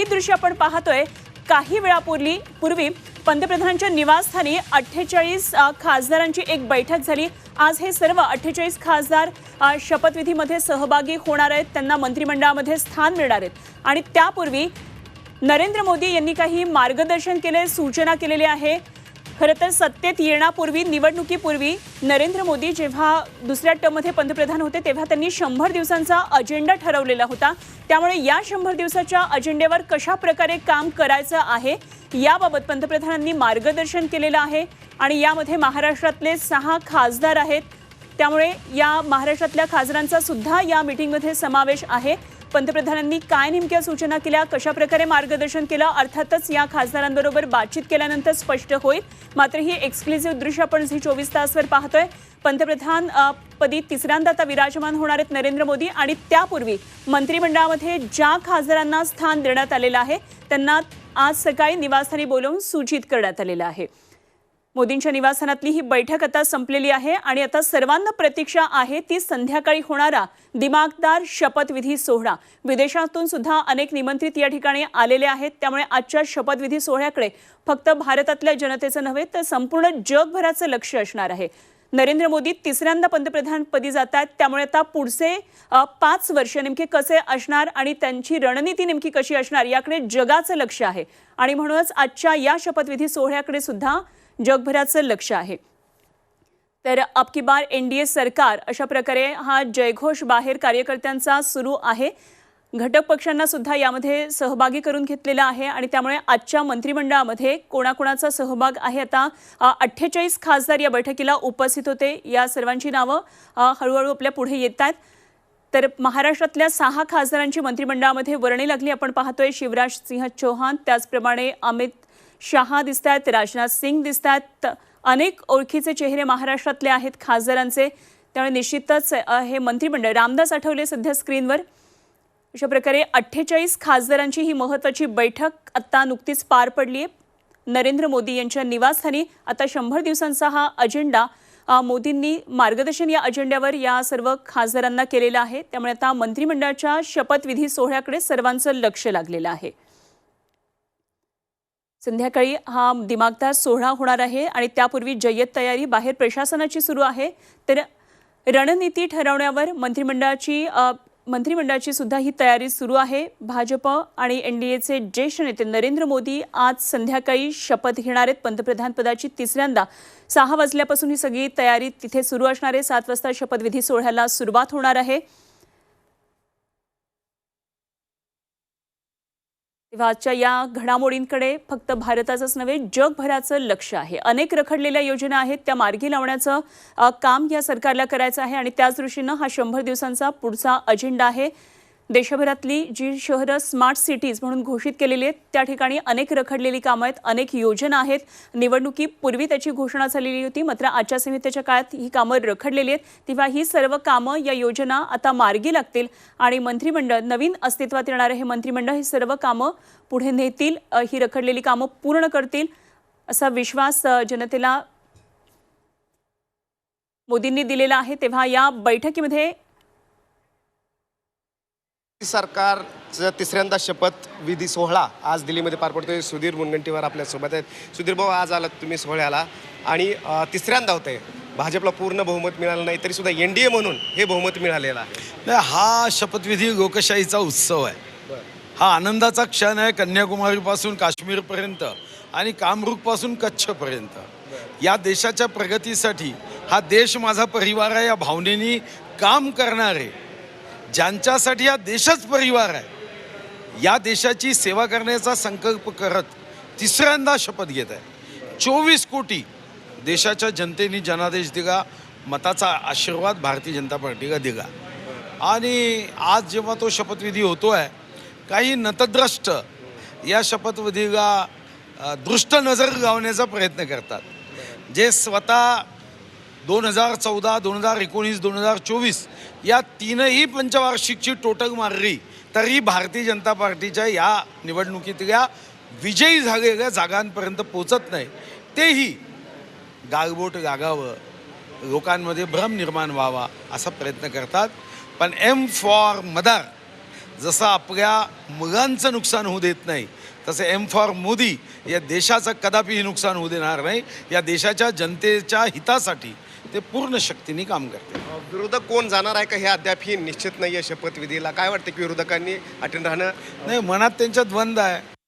ही दृश्य आपण पाहतोय. काही वेळापूर्वी पूर्वी पंतप्रधानांच्या निवासस्थानी अठ्ठेचाळीस खासदारांची एक बैठक झाली. आज हे सर्व अठ्ठेचाळीस खासदार शपथविधीमध्ये सहभागी होणार आहेत. त्यांना मंत्रिमंडळामध्ये स्थान मिळणार आहेत. आणि त्यापूर्वी नरेंद्र मोदी यांनी काही मार्गदर्शन केले सूचना केलेली आहे. खरं तर सत्तेत येण्यापूर्वी निवडणुकीपूर्वी नरेंद्र मोदी जेव्हा दुसऱ्या टर्ममध्ये पंतप्रधान होते तेव्हा त्यांनी शंभर दिवसांचा अजेंडा ठरवलेला होता. त्यामुळे या शंभर दिवसाच्या अजेंड्यावर कशा प्रकारे काम करायचं आहे याबाबत पंतप्रधानांनी मार्गदर्शन केलेलं आहे. आणि यामध्ये महाराष्ट्रातले सहा खासदार आहेत. त्यामुळे या महाराष्ट्रातल्या खासदारांचा सुद्धा या मीटिंगमध्ये समावेश आहे. पंतप्रधानांनी काय नेमक्या सूचना केल्या कशा प्रकारे मार्गदर्शन केलं अर्थातच या खासदारांबरोबर बातचीत केल्यानंतर स्पष्ट होईल. मात्र ही एक्सक्लुझिव्ह दृश्य आपण झी चोवीस तासवर पाहतोय. पंतप्रधान पदी तिसऱ्यांदा आता विराजमान होणार आहेत नरेंद्र मोदी आणि त्यापूर्वी मंत्रिमंडळामध्ये ज्या खासदारांना स्थान देण्यात आलेलं आहे त्यांना आज सकाळी निवासस्थानी बोलवून सूचित करण्यात आलेलं आहे. मोदींच्या निवासस्थानातली ही बैठक आता संपलेली आहे आणि आता सर्वांना प्रतीक्षा आहे ती संध्याकाळी होणारा दिमागदार शपथविधी सोहळा. विदेशातून सुद्धा अनेक निमंत्रित या ठिकाणी आलेले आहेत. त्यामुळे आजच्या शपथविधी सोहळ्याकडे फक्त भारतातल्या जनतेचं नव्हे तर संपूर्ण जगभराचं लक्ष असणार आहे. नरेंद्र मोदी तिसऱ्यांदा पंतप्रधानपदी जात आहेत. त्यामुळे आता पुढचे पाच वर्ष नेमके कसे असणार आणि त्यांची रणनीती नेमकी कशी असणार याकडे जगाचं लक्ष आहे. आणि म्हणूनच आजच्या या शपथविधी सोहळ्याकडे सुद्धा जगभराचं लक्ष आहे. तर अब की बार एन डी ए सरकार अशा प्रकारे हा जयघोष बाहेर कार्यकर्त्यांचा सुरू आहे. घटक पक्षांना सुद्धा यामध्ये सहभागी करून घेतलेला आहे आणि त्यामुळे आजच्या मंत्रिमंडळामध्ये कोणाकोणाचा सहभाग आहे आता अठ्ठेचाळीस खासदार या बैठकीला उपस्थित होते. या सर्वांची नावं हळूहळू आपल्या पुढे येत आहेत. तर महाराष्ट्रातल्या सहा खासदारांची मंत्रिमंडळामध्ये वर्णी लागली आपण पाहतोय. शिवराज सिंह चौहान त्याचप्रमाणे अमित शहा दिसत आहेत राजनाथ सिंग दिसत आहेत अनेक ओळखीचे चेहरे महाराष्ट्रातले आहेत खासदारांचे. त्यामुळे निश्चितच हे मंत्रिमंडळ रामदास आठवले सध्या स्क्रीनवर. अशा प्रकारे अठ्ठेचाळीस खासदारांची ही महत्त्वाची बैठक आत्ता नुकतीच पार पडली आहे नरेंद्र मोदी यांच्या निवासस्थानी आता शंभर दिवसांचा हा अजेंडा मोदींनी मार्गदर्शन या अजेंड्यावर या सर्व खासदारांना केलेलं आहे. त्यामुळे आता मंत्रिमंडळाच्या शपथविधी सोहळ्याकडे सर्वांचं लक्ष लागलेलं आहे. संध्याकाळी हा दिमागदार सोहळा होणार आहे आणि त्यापूर्वी जय्यत तयारी बाहेर प्रशासनाची सुरू आहे. तर रणनीती ठरवण्यावर मंत्रिमंडळाची मंत्रिमंडळाची सुद्धा ही तयारी सुरू आहे. भाजप आणि एन डी एचे ज्येष्ठ नेते नरेंद्र मोदी आज संध्याकाळी शपथ घेणार आहेत. पंतप्रधानपदाची तिसऱ्यांदा सहा वाजल्यापासून ही सगळी तयारी तिथे सुरू असणार आहे. सात वाजता शपथविधी सोहळ्याला सुरुवात होणार आहे. तेव्हा आजच्या या घडामोडींकडे फक्त भारताचंच नव्हे जगभराचं लक्ष आहे. अनेक रखडलेल्या योजना आहेत त्या मार्गी लावण्याचं काम या सरकारला करायचं आहे आणि त्याच दृष्टीनं हा शंभर दिवसांचा पुढचा अजेंडा आहे. देशभरातली जी शहरं स्मार्ट सिटीज म्हणून घोषित केलेली आहेत त्या ठिकाणी अनेक रखडलेली कामं आहेत अनेक योजना आहेत. निवडणुकीपूर्वी त्याची घोषणा झालेली होती मात्र आचारसंहितेच्या काळात ही कामं रखडलेली आहेत. तेव्हा ही सर्व कामं या योजना आता मार्गी लागतील आणि मंत्रिमंडळ नवीन अस्तित्वात येणारे हे मंत्रिमंडळ ही सर्व कामं पुढे नेतील ही रखडलेली कामं पूर्ण करतील असा विश्वास जनतेला मोदींनी दिलेला आहे. तेव्हा या बैठकीमध्ये सरकारचा तिसऱ्यांदा शपथ विधी सोहळा आज दिल्लीमध्ये पार पडतोय. सुधीर मुनगंटीवार आपल्यासोबत आहेत. सुधीर भाऊ आज आलात तुम्ही सोहळ्याला आणि तिसऱ्यांदा होतंय. भाजपला पूर्ण बहुमत मिळालं नाही तरी सुद्धा एन डी ए म्हणून हे बहुमत मिळालेलं आहे. हा शपथविधी लोकशाहीचा उत्सव आहे. हा आनंदाचा क्षण आहे कन्याकुमारीपासून काश्मीरपर्यंत आणि कामरूपपासून कच्छपर्यंत. या देशाच्या प्रगतीसाठी हा देश माझा परिवार आहे या भावनेनी काम करणारे. ज्यांच्यासाठी हा देशच परिवार आहे या देशाची सेवा करण्याचा संकल्प करत तिसऱ्यांदा शपथ घेत आहे. चोवीस कोटी देशाच्या जनतेने जनादेश दिला मताचा आशीर्वाद भारतीय जनता पार्टीला दिला आणि आज जेव्हा तो शपथविधी होतो आहे काही नतद्रष्ट या शपथविधीला दृष्ट नजर लावण्याचा प्रयत्न करतात. जे स्वतः दोन हजार चौदा दोन हजार एकोणीस दोन हजार चोवीस या तीनही पंचवार्षिकची टोटक मारली तरी भारतीय जनता पार्टीच्या या निवडणुकीतल्या विजयी झालेल्या जागांपर्यंत पोचत नाही. तेही गालबोट लागावं लोकांमध्ये भ्रम निर्माण व्हावा असा प्रयत्न करतात. पण एम फॉर मदार जसं आपल्या मुलांचं नुकसान होऊ देत नाही तसं एम फॉर मोदी या देशाचं कदापिही नुकसान होऊ देणार नाही. या देशाच्या जनतेच्या हितासाठी ते पूर्ण शक्तीने काम करते. विरोधक कोण जाणार आहे का? हे अद्यापही निश्चित नाही आहे शपथविधीला. काय वाटतं की विरोधकांनी अटेंड राहणं? नाही मनात त्यांच्या द्वंद्व आहे.